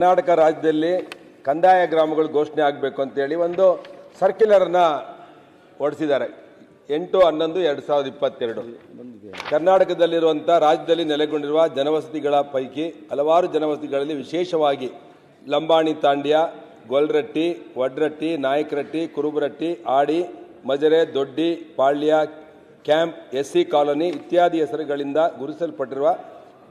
ಕರ್ನಾಟಕ ರಾಜ್ಯದಲ್ಲಿ ಕಂದಾಯ ಗ್ರಾಮಗಳು ಘೋಷಣೆ ಆಗಬೇಕು ಅಂತೇಳಿ ಒಂದು ಸರ್ಕ್ಯುಲರನ್ನ ಹೊರಡಿಸಿದ್ದಾರೆ ಎಂಟು, ಹನ್ನೊಂದು, ಎರಡು ಸಾವಿರದ ಇಪ್ಪತ್ತೆರಡು. ಕರ್ನಾಟಕದಲ್ಲಿರುವಂಥ ರಾಜ್ಯದಲ್ಲಿ ನೆಲೆಗೊಂಡಿರುವ ಜನವಸತಿಗಳ ಪೈಕಿ ಹಲವಾರು ಜನವಸತಿಗಳಲ್ಲಿ ವಿಶೇಷವಾಗಿ ಲಂಬಾಣಿ ತಾಂಡ್ಯ, ಗೊಲ್ರಟ್ಟಿ, ವಡ್ರಟ್ಟಿ, ನಾಯಕರಟ್ಟಿ, ಕುರುಬರಟ್ಟಿ, ಆಡಿ, ಮಜರೆ, ದೊಡ್ಡಿ, ಪಾಳ್ಯ, ಕ್ಯಾಂಪ್ ಎಸ್ ಸಿ ಕಾಲೋನಿ ಇತ್ಯಾದಿ ಹೆಸರುಗಳಿಂದ ಗುರುತಿಸಲ್ಪಟ್ಟಿರುವ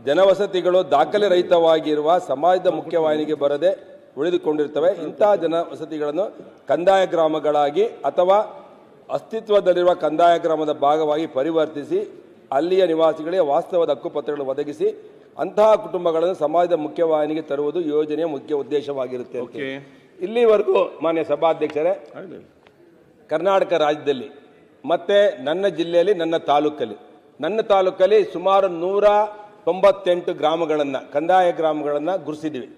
ಜನವಸತಿಗಳು ದಾಖಲೆ ರಹಿತವಾಗಿರುವ ಸಮಾಜದ ಮುಖ್ಯವಾಹಿನಿಗೆ ಬರದೆ ಉಳಿದುಕೊಂಡಿರ್ತವೆ. ಇಂತಹ ಜನವಸತಿಗಳನ್ನು ಕಂದಾಯ ಗ್ರಾಮಗಳಾಗಿ ಅಥವಾ ಅಸ್ತಿತ್ವದಲ್ಲಿರುವ ಕಂದಾಯ ಗ್ರಾಮದ ಭಾಗವಾಗಿ ಪರಿವರ್ತಿಸಿ ಅಲ್ಲಿಯ ನಿವಾಸಿಗಳಿಗೆ ವಾಸ್ತವದ ಹಕ್ಕುಪತ್ರಗಳನ್ನು ಒದಗಿಸಿ ಅಂತಹ ಕುಟುಂಬಗಳನ್ನು ಸಮಾಜದ ಮುಖ್ಯವಾಹಿನಿಗೆ ತರುವುದು ಯೋಜನೆಯ ಮುಖ್ಯ ಉದ್ದೇಶವಾಗಿರುತ್ತೆ ಇಲ್ಲಿವರೆಗೂ ಮಾನ್ಯ ಸಭಾಧ್ಯಕ್ಷರೇ ಕರ್ನಾಟಕ ರಾಜ್ಯದಲ್ಲಿ ಮತ್ತೆ ನನ್ನ ಜಿಲ್ಲೆಯಲ್ಲಿ ನನ್ನ ತಾಲೂಕಲ್ಲಿ. ನನ್ನ ತಾಲೂಕಲ್ಲಿ ಸುಮಾರು ನೂರ ತೊಂಬತ್ತೆಂಟು ಗ್ರಾಮಗಳನ್ನು, ಕಂದಾಯ ಗ್ರಾಮಗಳನ್ನು ಗುರುಸಿದ್ದೀವಿ.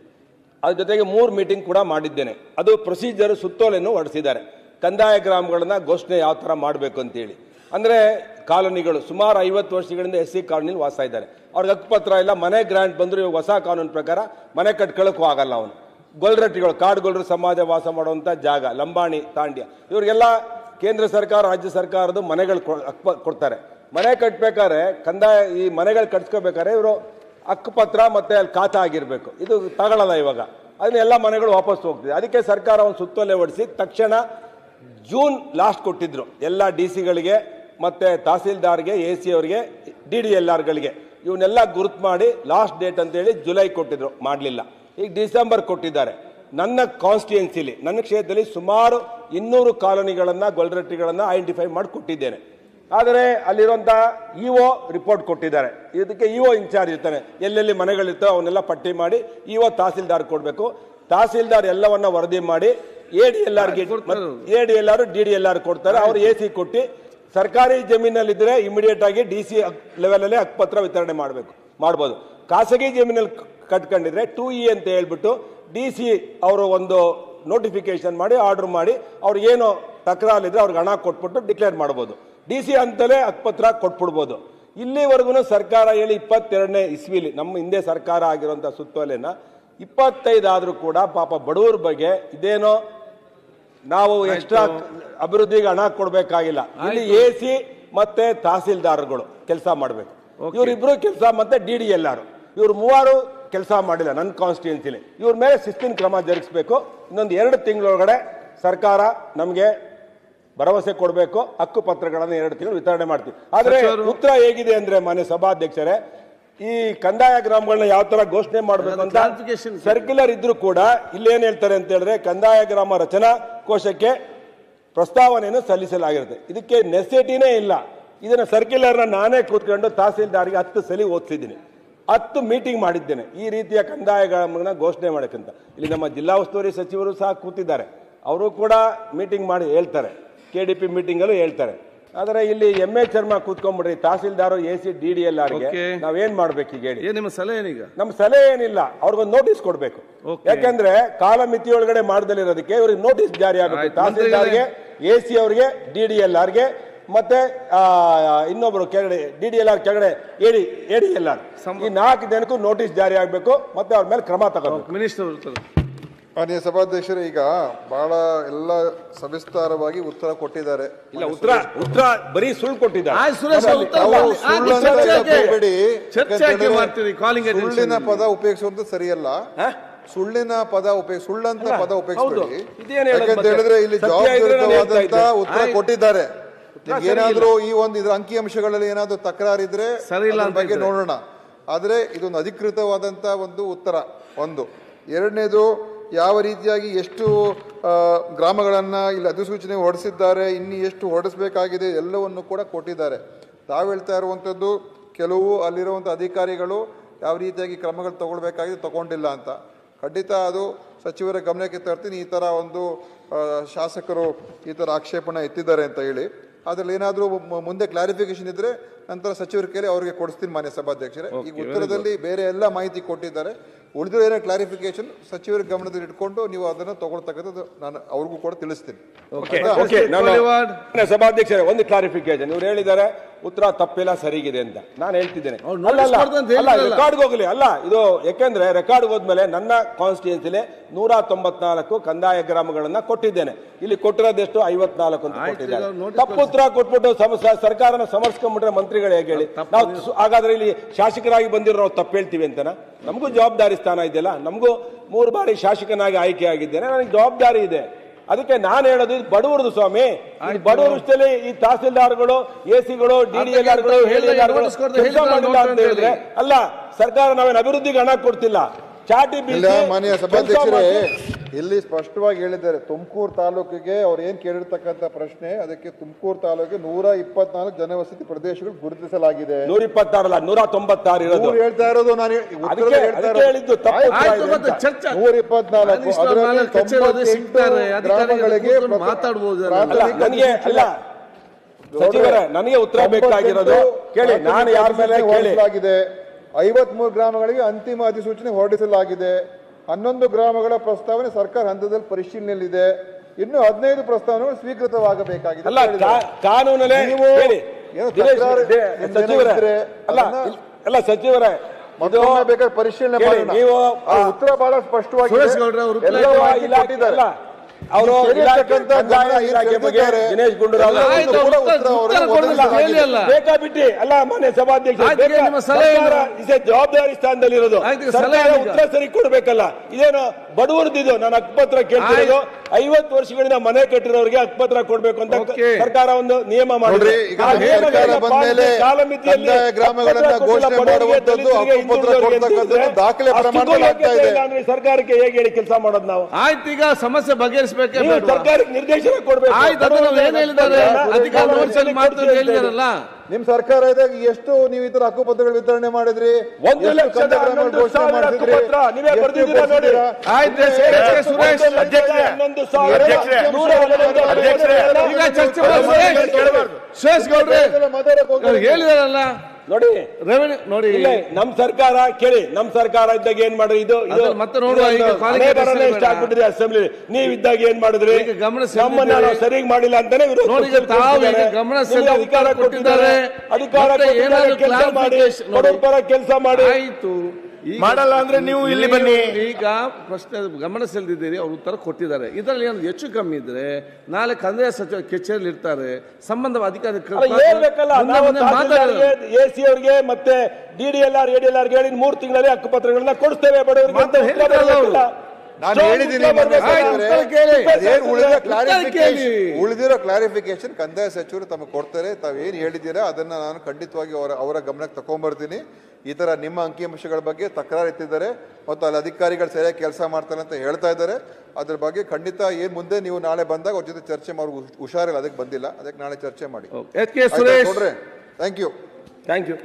ಅದ್ರ ಜೊತೆಗೆ ಮೂರು ಮೀಟಿಂಗ್ ಕೂಡ ಮಾಡಿದ್ದೇನೆ. ಅದು ಪ್ರೊಸೀಜರ್ ಸುತ್ತೋಲೆಯನ್ನು ಹೊರಡಿಸಿದ್ದಾರೆ. ಕಂದಾಯ ಗ್ರಾಮಗಳನ್ನು ಘೋಷಣೆ ಯಾವ ಥರ ಮಾಡಬೇಕು ಅಂತೇಳಿ. ಅಂದರೆ ಕಾಲೋನಿಗಳು, ಸುಮಾರು ಐವತ್ತು ವರ್ಷಗಳಿಂದ ಎಸ್ ಸಿ ಕಾಲೋನಿಲಿ ವಾಸ ಇದ್ದಾರೆ. ಅವ್ರಿಗೆ ಹಕ್ಕುಪತ್ರ ಇಲ್ಲ, ಮನೆ ಗ್ರ್ಯಾಂಟ್ ಬಂದರೂ ಇವಾಗ ಹೊಸ ಕಾನೂನು ಪ್ರಕಾರ ಮನೆ ಕಟ್ಕೊಳ್ಳೋಕ್ಕೂ ಆಗಲ್ಲ ಅವನು. ಗೊಲ್ರಟ್ಟಿಗಳು ಕಾಡುಗೊಲ್ಲರು ಸಮಾಜ ವಾಸ ಮಾಡುವಂಥ ಜಾಗ, ಲಂಬಾಣಿ, ತಾಂಡ್ಯ. ಇವರಿಗೆಲ್ಲ ಕೇಂದ್ರ ಸರ್ಕಾರ, ರಾಜ್ಯ ಸರ್ಕಾರದ ಮನೆಗಳು ಕೊಡ್ತಾರೆ. ಮನೆ ಕಟ್ಟಬೇಕಾದ್ರೆ ಕಂದಾಯ, ಈ ಮನೆಗಳು ಕಟ್ಸ್ಕೋಬೇಕಾದ್ರೆ ಇವರು ಅಕ್ಕಪತ್ರ ಮತ್ತೆ ಅಲ್ಲಿ ಖಾತ ಆಗಿರಬೇಕು. ಇದು ತಗೊಳ್ಳಲ್ಲ ಇವಾಗ. ಅದನ್ನೆಲ್ಲ ಮನೆಗಳು ವಾಪಸ್ ಹೋಗ್ತಿದೆ. ಅದಕ್ಕೆ ಸರ್ಕಾರ ಒಂದು ಸುತ್ತೋಲೆ ಹೊಡಿಸಿ ತಕ್ಷಣ ಜೂನ್ ಲಾಸ್ಟ್ ಕೊಟ್ಟಿದ್ರು. ಎಲ್ಲ ಡಿ ಸಿಗಳಿಗೆ ಮತ್ತೆ ತಹಸೀಲ್ದಾರ್ಗೆ, ಎ ಸಿ ಅವರಿಗೆ, ಡಿ ಡಿ ಎಲ್ ಆರ್ಗಳಿಗೆ. ಇವನ್ನೆಲ್ಲ ಗುರುತು ಮಾಡಿ ಲಾಸ್ಟ್ ಡೇಟ್ ಅಂತೇಳಿ ಜುಲೈ ಕೊಟ್ಟಿದ್ರು. ಮಾಡಲಿಲ್ಲ. ಈಗ ಡಿಸೆಂಬರ್ ಕೊಟ್ಟಿದ್ದಾರೆ. ನನ್ನ ಕಾನ್ಸ್ಟಿಟ್ಯೂನ್ಸಿಲಿ ನನ್ನ ಕ್ಷೇತ್ರದಲ್ಲಿ ಸುಮಾರು ಇನ್ನೂರು ಕಾಲೋನಿಗಳನ್ನು ಗೊಲ್ರಟ್ಟಿಗಳನ್ನು ಐಡೆಂಟಿಫೈ ಮಾಡಿ ಕೊಟ್ಟಿದ್ದೇನೆ ಆದರೆ ಅಲ್ಲಿರುವಂಥ ಇಒ ರಿಪೋರ್ಟ್ ಕೊಟ್ಟಿದ್ದಾರೆ. ಇದಕ್ಕೆ ಇಒ ಇನ್ಚಾರ್ಜ್ ಇರ್ತಾನೆ. ಎಲ್ಲೆಲ್ಲಿ ಮನೆಗಳಿರ್ತೋ ಅವನ್ನೆಲ್ಲ ಪಟ್ಟಿ ಮಾಡಿ ಇಒ ತಹಸೀಲ್ದಾರ್ ಕೊಡಬೇಕು. ತಹಸೀಲ್ದಾರ್ ಎಲ್ಲವನ್ನ ವರದಿ ಮಾಡಿ A D L ಆರ್ಗೆ A D L R D D L R ಕೊಡ್ತಾರೆ. ಅವರು ಎ ಸಿ ಕೊಟ್ಟು ಸರ್ಕಾರಿ ಜಮೀನಲ್ಲಿದ್ದರೆ ಇಮಿಡಿಯೇಟ್ ಆಗಿ ಡಿ ಸಿ ಲೆವೆಲಲ್ಲಿ ಹಕ್ಕುಪತ್ರ ವಿತರಣೆ ಮಾಡಬೇಕು ಮಾಡ್ಬೋದು. ಖಾಸಗಿ ಜಮೀನಲ್ಲಿ ಕಟ್ಕೊಂಡಿದ್ರೆ ಟೂ ಇ ಅಂತ ಹೇಳ್ಬಿಟ್ಟು ಡಿ ಸಿ ಅವರು ಒಂದು ನೋಟಿಫಿಕೇಶನ್ ಮಾಡಿ ಆರ್ಡರ್ ಮಾಡಿ ಅವ್ರಿಗೇನು ತಕರಾರಿದ್ರೆ ಅವ್ರಿಗೆ ಹಣ ಕೊಟ್ಬಿಟ್ಟು ಡಿಕ್ಲೇರ್ ಮಾಡ್ಬೋದು. ಡಿ ಸಿ ಅಂತಲೇ ಹತ್ಪತ್ರ ಕೊಟ್ಬಿಡ್ಬೋದು. ಇಲ್ಲಿವರೆಗೂ ಸರ್ಕಾರ ಹೇಳಿ ಇಪ್ಪತ್ತೆರಡನೇ ಇಸ್ವಿಲಿ ನಮ್ಮ ಹಿಂದೆ ಸರ್ಕಾರ ಆಗಿರುವಂಥ ಸುತ್ತೋಲೆನ ಇಪ್ಪತ್ತೈದಾದರೂ ಕೂಡ ಪಾಪ ಬಡವರ ಬಗ್ಗೆ ಇದೇನೋ ನಾವು ಎಕ್ಸ್ಟ್ರಾ ಅಭಿವೃದ್ಧಿಗೆ ಹಣ ಕೊಡಬೇಕಾಗಿಲ್ಲ. ಇಲ್ಲಿ ಎ ಸಿ ಮತ್ತೆ ತಹಸೀಲ್ದಾರ್ಗಳು ಕೆಲಸ ಮಾಡಬೇಕು. ಇವರಿಬ್ರು ಕೆಲಸ ಮತ್ತೆ ಡಿ ಡಿ ಎಲ್ ಆರು. ಇವ್ರು ಮೂವರು ಕೆಲಸ ಮಾಡಿಲ್ಲ ನನ್ನ ಕಾನ್ಸ್ಟಿಟ್ಯೂನ್ಸಿಲಿ ಇವ್ರ ಮೇಲೆ ಶಿಸ್ತಿನ ಕ್ರಮ ಜರುಗಿಸಬೇಕು. ಇನ್ನೊಂದು ಎರಡು ತಿಂಗಳೊಳಗಡೆ ಸರ್ಕಾರ ನಮಗೆ ಭರವಸೆ ಕೊಡಬೇಕು ಹಕ್ಕು ಪತ್ರಗಳನ್ನು ಎರಡು ತಿಂಗಳು ವಿತರಣೆ ಮಾಡ್ತೀವಿ. ಆದರೆ ಉತ್ತರ ಹೇಗಿದೆ ಅಂದ್ರೆ ಮಾನ್ಯ ಸಭಾಧ್ಯಕ್ಷರೇ ಈ ಕಂದಾಯ ಗ್ರಾಮಗಳನ್ನ ಯಾವ ತರ ಘೋಷಣೆ ಮಾಡಬೇಕು ಅಂತ ಸರ್ಕ್ಯುಲರ್ ಇದ್ರೂ ಕೂಡ ಇಲ್ಲೇನು ಹೇಳ್ತಾರೆ ಅಂತ ಹೇಳಿದ್ರೆ ಕಂದಾಯ ಗ್ರಾಮ ರಚನಾ ಕೋಶಕ್ಕೆ ಪ್ರಸ್ತಾವನೆಯನ್ನು ಸಲ್ಲಿಸಲಾಗಿರುತ್ತೆ. ಇದಕ್ಕೆ ನೆಸೆಟಿನೇ ಇಲ್ಲ. ಇದನ್ನ ಸರ್ಕ್ಯುಲರ್ನ ನಾನೇ ಕೂತ್ಕೊಂಡು ತಹಸೀಲ್ದಾರ್ಗೆ ಹತ್ತು ಸಲ ಓದಿಸಿದ್ದೀನಿ. ಹತ್ತು ಮೀಟಿಂಗ್ ಮಾಡಿದ್ದೇನೆ. ಈ ರೀತಿಯ ಕಂದಾಯ ಗ್ರಾಮಗಳನ್ನ ಘೋಷಣೆ ಮಾಡಕ್ಕಂತ. ಇಲ್ಲಿ ನಮ್ಮ ಜಿಲ್ಲಾ ಉಸ್ತುವಾರಿ ಸಚಿವರು ಸಹ ಕೂತಿದ್ದಾರೆ. ಅವರು ಕೂಡ ಮೀಟಿಂಗ್ ಮಾಡಿ ಹೇಳ್ತಾರೆ. ಕೆ ಡಿ ಪಿ ಮೀಟಿಂಗಲ್ಲೂ ಹೇಳ್ತಾರೆ. ಆದರೆ ಇಲ್ಲಿ M A Sharma ಕೂತ್ಕೊಂಡ್ಬಿಡ್ರಿ tahsildar A C D D L ಆರ್ಗೆ. ನಾವೇನ್ ಮಾಡ್ಬೇಕು ಈಗ ಹೇಳಿ? ನಿಮ್ಮ ಸಲಹೆ ಏನೀಗ? ನಮ್ಮ ಸಲಹೆ ಏನಿಲ್ಲ ಅವ್ರಿಗೊಂದು ನೋಟಿಸ್ ಕೊಡಬೇಕು. ಯಾಕೆಂದ್ರೆ ಕಾಲಮಿತಿ ಒಳಗಡೆ ಮಾಡದಲ್ಲಿರೋದಕ್ಕೆ ಇವ್ರಿಗೆ ನೋಟಿಸ್ ಜಾರಿ ಆಗಬೇಕು. ತಹಸೀಲ್ದಾರ್ಗೆ ಎ ಸಿ ಅವ್ರಿಗೆ ಡಿ ಡಿ ಎಲ್ ಆರ್ಗೆ ಮತ್ತೆ ಇನ್ನೊಬ್ರು ಕೆಳಗಡೆ ಡಿ ಡಿ ಎಲ್ ಆರ್ ಕೆಳಗಡೆ ಎಡಿ ಎಡಿ ಎಲ್ ಆರ್ ಈ ನಾಲ್ಕು ದಿನಕ್ಕೂ ನೋಟಿಸ್ ಜಾರಿ ಆಗಬೇಕು ಮತ್ತೆ ಅವ್ರ ಮೇಲೆ ಕ್ರಮ ತಗೋಬೇಕು. ಮಿನಿಸ್ಟರ್ ಮಾನ್ಯ ಸಭಾಧ್ಯಕ್ಷರು ಈಗ ಬಹಳ ಎಲ್ಲ ಸವಿಸ್ತಾರವಾಗಿ ಉತ್ತರ ಕೊಟ್ಟಿದ್ದಾರೆ. ಇಲ್ಲ ಉತ್ತರ ಉತ್ತರ ಬರೀ ಸುಳ್ಳು ಕೊಟ್ಟಿದ್ದಾರೆ. ಸುಳ್ಳಿನ ಪದ ಉಪಯೋಗಿಸುವಂತ ಸರಿಯಲ್ಲ. ಸುಳ್ಳಿನ ಪದ ಉಪಯೋಗ ಸುಳ್ಳಂತ ಪದ ಉಪಯೋಗಿಸಬೇಡಿ. ಯಾಕಂತ ಹೇಳಿದ್ರೆ ಇಲ್ಲಿ ಜವಾಬ್ದಾರಿಯುತವಾದಂತ ಉತ್ತರ ಕೊಟ್ಟಿದ್ದಾರೆ. ಏನಾದ್ರೂ ಈ ಒಂದು ಇದ್ರ ಅಂಕಿ ಅಂಶಗಳಲ್ಲಿ ಏನಾದ್ರೂ ತಕರಾರಿದ್ರೆ ಬಗ್ಗೆ. ನೋಡೋಣ. ಆದ್ರೆ ಇದೊಂದು ಅಧಿಕೃತವಾದಂತ ಒಂದು ಉತ್ತರ. ಒಂದು. ಎರಡನೇದು ಯಾವ ರೀತಿಯಾಗಿ ಎಷ್ಟು ಗ್ರಾಮಗಳನ್ನು ಇಲ್ಲಿ ಅಧಿಸೂಚನೆ ಹೊರಡಿಸಿದ್ದಾರೆ ಇನ್ನು ಎಷ್ಟು ಹೊರಡಿಸಬೇಕಾಗಿದೆ ಎಲ್ಲವನ್ನು ಕೂಡ ಕೊಟ್ಟಿದ್ದಾರೆ. ತಾವು ಹೇಳ್ತಾ ಇರುವಂಥದ್ದು ಕೆಲವು ಅಲ್ಲಿರುವಂಥ ಅಧಿಕಾರಿಗಳು ಯಾವ ರೀತಿಯಾಗಿ ಕ್ರಮಗಳು ತಗೊಳ್ಬೇಕಾಗಿದೆ ತಗೊಂಡಿಲ್ಲ ಅಂತ. ಖಂಡಿತ ಅದು ಸಚಿವರ ಗಮನಕ್ಕೆ ತರ್ತೀನಿ ಈ ಥರ ಒಂದು ಶಾಸಕರು ಈ ಥರ ಆಕ್ಷೇಪಣೆ ಎತ್ತಿದ್ದಾರೆ ಅಂತ ಹೇಳಿ. ಅದರಲ್ಲಿ ಏನಾದರೂ ಮುಂದೆ ಕ್ಲಾರಿಫಿಕೇಶನ್ ಇದ್ದರೆ ನಂತರ ಸಚಿವರ ಕೇಳಿ ಅವರಿಗೆ ಕೊಡಿಸ್ತೀನಿ ಮಾನ್ಯ ಸಭಾಧ್ಯಕ್ಷರೇ. ಈಗ ಉತ್ತರದಲ್ಲಿ ಬೇರೆ ಎಲ್ಲ ಮಾಹಿತಿ ಕೊಟ್ಟಿದ್ದಾರೆ. ಉಳಿದಿರೋ ಏನೋ ಕ್ಲಾರಿಫಿಕೇಶನ್ ಸಚಿವರ ಗಮನದಲ್ಲಿ ಇಟ್ಕೊಂಡು ನೀವು ಅದನ್ನು ತಗೊಳ್ತಕ್ಕಂಥದ್ದು ನಾನು ಅವ್ರಿಗೂ ಕೂಡ ತಿಳಿಸ್ತೀನಿ. ಓಕೆ ಓಕೆ ನಾನು ಸಭಾಧ್ಯಕ್ಷರೇ ಒಂದು ಕ್ಲಾರಿಫಿಕೇಶನ್ ಇವ್ರು ಹೇಳಿದ್ದಾರೆ ಉತ್ತರ ತಪ್ಪಿಲ್ಲ ಸರಿಗಿದೆ ಅಂತ. ನಾನು ಹೇಳ್ತಿದ್ದೇನೆ. ರೆಕಾರ್ಡ್ ಹೋಗ್ಲಿ. ಅಲ್ಲ ಇದು ಯಾಕೆಂದ್ರೆ ರೆಕಾರ್ಡ್ ಹೋದ್ಮೇಲೆ ನನ್ನ ಕಾನ್ಸ್ಟಿಟ್ಯೂನ್ಸಿಲಿ ನೂರ ತೊಂಬತ್ನಾಲ್ಕು ಕಂದಾಯ ಗ್ರಾಮಗಳನ್ನ ಕೊಟ್ಟಿದ್ದೇನೆ. ಇಲ್ಲಿ ಕೊಟ್ಟಿರೋದೆಷ್ಟು? ಐವತ್ನಾಲ್ಕು ಅಂತ ಕೊಟ್ಟಿದ್ದಾರೆ. ತಪ್ಪು ಉತ್ತರ ಕೊಟ್ಬಿಟ್ಟು ಸಮಸ್ಯೆ ಸರ್ಕಾರನ ಸಮರ್ಸ್ಕೊಂಡ್ಬಿಟ್ರೆ ಮಂತ್ರಿಗಳು ಹೇಗೆ ಹೇಳಿ? ನಾವು ಹಾಗಾದ್ರೆ ಇಲ್ಲಿ ಶಾಸಕರಾಗಿ ಬಂದಿರೋ ನಾವು ತಪ್ಪು ಹೇಳ್ತೀವಿ ಅಂತನಾ? ನಮಗೂ ಜವಾಬ್ದಾರಿ ಸ್ಥಾನ ಇದೆಯಲ್ಲ? ನಮಗೂ ಮೂರು ಬಾರಿ ಶಾಸಕನಾಗಿ ಆಯ್ಕೆ ಆಗಿದ್ದೇನೆ. ನನಗೆ ಜವಾಬ್ದಾರಿ ಇದೆ. ಅದಕ್ಕೆ ನಾನು ಹೇಳೋದು ಇದು ಬಡವರದು ಸ್ವಾಮಿ. ಬಡವರ ವಿಷಯದಲ್ಲಿ ಈ ತಹಸೀಲ್ದಾರ್ಗಳು ಎ ಸಿಗಳು ಡಿ ಡಿ ಎಲ್ ಆರ್ಗಳು ಹೇಳಿದ್ರೆ notice ಮಾಡಿಲ್ಲ ಅಂತ ಹೇಳಿದ್ರೆ ಅಲ್ಲ ಸರ್ಕಾರ ನಾವೇನು ಅಭಿವೃದ್ಧಿಗೆ ಹಣ ಕೊಡ್ತಿಲ್ಲ. ಚಾಟಿ ಇಲ್ಲ ಇಲ್ಲಿ ಸ್ಪಷ್ಟವಾಗಿ ಹೇಳಿದ್ದಾರೆ ತುಮಕೂರು ತಾಲೂಕಿಗೆ ಅವ್ರು ಏನು ಕೇಳಿರ್ತಕ್ಕಂಥ ಪ್ರಶ್ನೆ ಅದಕ್ಕೆ ತುಮಕೂರು ತಾಲೂಕಿಗೆ ನೂರ ಇಪ್ಪತ್ನಾಲ್ಕು ಜನವಸತಿ ಪ್ರದೇಶಗಳು ಗುರುತಿಸಲಾಗಿದೆ. ನೂರ ಇಪ್ಪತ್ತಾರಲ್ಲ ನೂರ ತೊಂಬತ್ತಾರು ಇರೋದು ಹೇಳ್ತಾ ಇರೋದು ನಾನು ಉತ್ತರ ಹೇಳ್ತಾ ಇರೋದು. ಹೇಳಿದ್ದು ಆಯ್ತು ಅಂತ. ಚರ್ಚೆ ನೂರ ಇಪ್ಪತ್ನಾಲ್ಕು ಗ್ರಾಮಗಳಿಗೆ ಮಾತಾಡ್ಬೋದು ನನಗೆ ಅಲ್ಲ ಸಚಿವರೇ ನನಗೆ ಉತ್ತರ ಬೇಕಾಗಿರೋದು ಕೇಳಿ ನಾನು ಯಾರ ಮೇಲೆ ಕೇಳಿ. ಹೊರಡಿಸಲಾಗಿದೆ. ಐವತ್ಮೂರು ಗ್ರಾಮಗಳಿಗೆ ಅಂತಿಮ ಅಧಿಸೂಚನೆ ಹೊರಡಿಸಲಾಗಿದೆ. ಹನ್ನೊಂದು ಗ್ರಾಮಗಳ ಪ್ರಸ್ತಾವನೆ ಸರ್ಕಾರ ಹಂತದಲ್ಲಿ ಪರಿಶೀಲನೆಯಲ್ಲಿದೆ. ಇನ್ನು ಹದಿನೈದು ಪ್ರಸ್ತಾವನೆಗಳು ಸ್ವೀಕೃತವಾಗಬೇಕಾಗಿದೆ ಅಲ್ಲ. ಕಾನೂನಲ್ಲೇ ನೀವು ಸಚಿವರೇ ಅಲ್ಲ ಬೇಕಾದ್ರೆ ಪರಿಶೀಲನೆ ನೀವು ಉತ್ತರ ಬಹಳ ಸ್ಪಷ್ಟವಾಗಿ ಅವರು. ದಿನೇಶ್ ಗುಂಡೂರಾವ್. ಹೇಳಿ ಅಲ್ಲ. ಬೇಕಾ ಬಿಟ್ಟಿ ಅಲ್ಲ ಮಾನ್ಯ ಸಭಾಧ್ಯಕ್ಷ? ಜವಾಬ್ದಾರಿ ಸ್ಥಾನದಲ್ಲಿ ಇರೋದು. ಉತ್ತರ ಸರಿ ಕೊಡ್ಬೇಕಲ್ಲ ಇದೇನು ಬಡವರದ್ದು ನಾನು ಅಕ್ಪತ್ರ ಕೇಳ್ತಿರೋದು ಐವತ್ತು ವರ್ಷಗಳಿಂದ ಮನೆ ಕಟ್ಟಿರೋರಿಗೆ ಹಕ್ಪತ್ರ ಕೊಡ್ಬೇಕು ಅಂತ. ಸರ್ಕಾರ ಒಂದು ನಿಯಮ ಮಾಡಿದ್ರೆ ಕಾಲಮಿತಿಯಲ್ಲಿ ಸರ್ಕಾರಕ್ಕೆ ಹೇಗೆ ಹೇಳಿ ಕೆಲಸ ಮಾಡೋದು ನಾವು? ಆಯ್ತು ಈಗ ಸಮಸ್ಯೆ ಬಗೆಹರಿಸಬೇಕು ಸರ್ಕಾರಕ್ಕೆ ನಿರ್ದೇಶನ ಕೊಡಬೇಕು. ಆಯ್ತು ಅದನ್ನ ಏನ್ ಹೇಳಿದ್ದಾರೆ? ಅಧಿಕಾರ ಮಾತ್ರ ಹೇಳಿದಾರಲ್ಲ? ನಿಮ್ ಸರ್ಕಾರ ಇದ್ದಾಗ ಎಷ್ಟು ನೀವು ಈ ತರ ಹಕ್ಕುಪತ್ರಗಳು ವಿತರಣೆ ಮಾಡಿದ್ರಿ? ಒಂದು ಲಕ್ಷದ ಹನ್ನೊಂದು ಸಾವಿರ ಹಕ್ಕುಪತ್ರ ನೀವೇ ಬರ್ದಿದ್ದೀರಾ ನೋಡಿ. ಆಯ್ತು ಸುರೇಶ್ ಅಧ್ಯಕ್ಷರೇ, ಹನ್ನೊಂದು ಸಾವಿರ ನೂರ ಹನ್ನೊಂದು ಅಧ್ಯಕ್ಷರೇ, ಈಗ ಚರ್ಚೆ ಮಾಡಿ ಸುರೇಶ್ ಗೌಡ್ರೆ ಇದೆಲ್ಲ ಅವ್ರು ಹೇಳಿದಾರಲ್ಲ ನೋಡಿ. ರೆವೆನ್ಯೂ ನೋಡಿ. ಇಲ್ಲ ನಮ್ ಸರ್ಕಾರ ಕೇಳಿ ನಮ್ ಸರ್ಕಾರ ಇದ್ದಾಗ ಏನ್ ಮಾಡ್ರಿ? ಇದು ಇದು ಅದ್ರಲ್ಲಿ ಮತ್ತೆ ನೋಡುವ ಈಗ ಇದೊಂದು ಪಾಲಿಕೆ ಹಣೆ ಇಷ್ಟ ಆಗ್ಬಿಟ್ಟಿದೆ ಅಸೆಂಬ್ಲಿ ನೀವ್ ಇದ್ದಾಗ ಏನ್ ಮಾಡಿದ್ರಿ? ಈಗ ಗಮನ ನಮ್ಮನ್ನ ನಾವು ಸರಿಯಾಗಿ ಮಾಡಿಲ್ಲ ಅಂತಾನೆ ವಿರೋಧ ನೋಡಿ ಈಗ ಪಕ್ಷದವ್ರು ತಾವು ಈಗ ಕೂತಿದ್ದಾರೆ. ಗಮನ ನಿಮ್ಗೆ ಸೆಳೆದು ಅಧಿಕಾರ ಉತ್ತರ ಕೊಟ್ಟಿದ್ದಾರೆ. ಕೊಟ್ಟಿದ್ದಾರೆ. ಅಧಿಕಾರ ಮತ್ತೆ ಕೊಟ್ಟಿದ್ದಾರೆ ಕೆಲಸ ಮಾಡಿ. clarification ನೋಡಿ. ಪರ ಕೆಲಸ ಮಾಡಿ. ಆಯ್ತು. ಮಾಡಲ್ಲ ಅಂದ್ರೆ ನೀವು ಇಲ್ಲಿ ಬನ್ನಿ. ಈಗ ಪ್ರಶ್ನೆ ಗಮನ ಸೆಳೆದಿದ್ದೀರಿ ಅವ್ರು ಉತ್ತರ ಕೊಟ್ಟಿದ್ದಾರೆ. ಇದರಲ್ಲಿ ಏನು ಹೆಚ್ಚು ಕಮ್ಮಿ ಇದ್ರೆ ನಾಳೆ ಕಂದಾಯ ಸಚಿವ ಕಚೇರಿಯಲ್ಲಿ ಇರ್ತಾರೆ ಸಂಬಂಧ ಅಧಿಕಾರಿ ಎ ಸಿ ಅವರಿಗೆ ಮತ್ತೆ D D L R A D L R ಹೇಳಿ ಮೂರು ತಿಂಗಳಲ್ಲಿ ಹಕ್ಕುಪತ್ರಗಳನ್ನ ಕೊಡಿಸ್ತೇವೆ. ಬಡವರಿಗೆ ಅಂತ. ನಾನು ಹೇಳಿದ್ದೀನಿ ಉಳಿದಿರೋ ಕ್ಲಾರಿಫಿಕೇಶನ್ ಕಂದಾಯ ಸಚಿವರು ತಮಗೆ ಕೊಡ್ತಾರೆ. ತಾವೇನು ಹೇಳಿದ್ದೀರಾ ಅದನ್ನ ನಾನು ಖಂಡಿತವಾಗಿ ಅವರ ಅವರ ಗಮನಕ್ಕೆ ತಗೊಂಡ್ಬರ್ತೀನಿ ಈ ಥರ ನಿಮ್ಮ ಅಂಕಿಅಂಶಗಳ ಬಗ್ಗೆ ತಕರಾರು ಎತ್ತಿದ್ದಾರೆ ಮತ್ತು ಅಲ್ಲಿ ಅಧಿಕಾರಿಗಳು ಸರಿಯಾಗಿ ಕೆಲಸ ಮಾಡ್ತಾರೆ ಅಂತ ಹೇಳ್ತಾ ಇದ್ದಾರೆ. ಅದ್ರ ಬಗ್ಗೆ ಖಂಡಿತ ಏನು ಮುಂದೆ ನೀವು ನಾಳೆ ಬಂದಾಗ ಅವ್ರ ಜೊತೆ ಚರ್ಚೆ ಮಾಡಿ ಹುಷಾರಿಲ್ಲ ಅದಕ್ಕೆ ಬಂದಿಲ್ಲ. ಅದಕ್ಕೆ ನಾಳೆ ಚರ್ಚೆ ಮಾಡಿ. H K Suresh. ನೋಡ್ರಿ ಥ್ಯಾಂಕ್ ಯು ಥ್ಯಾಂಕ್ ಯು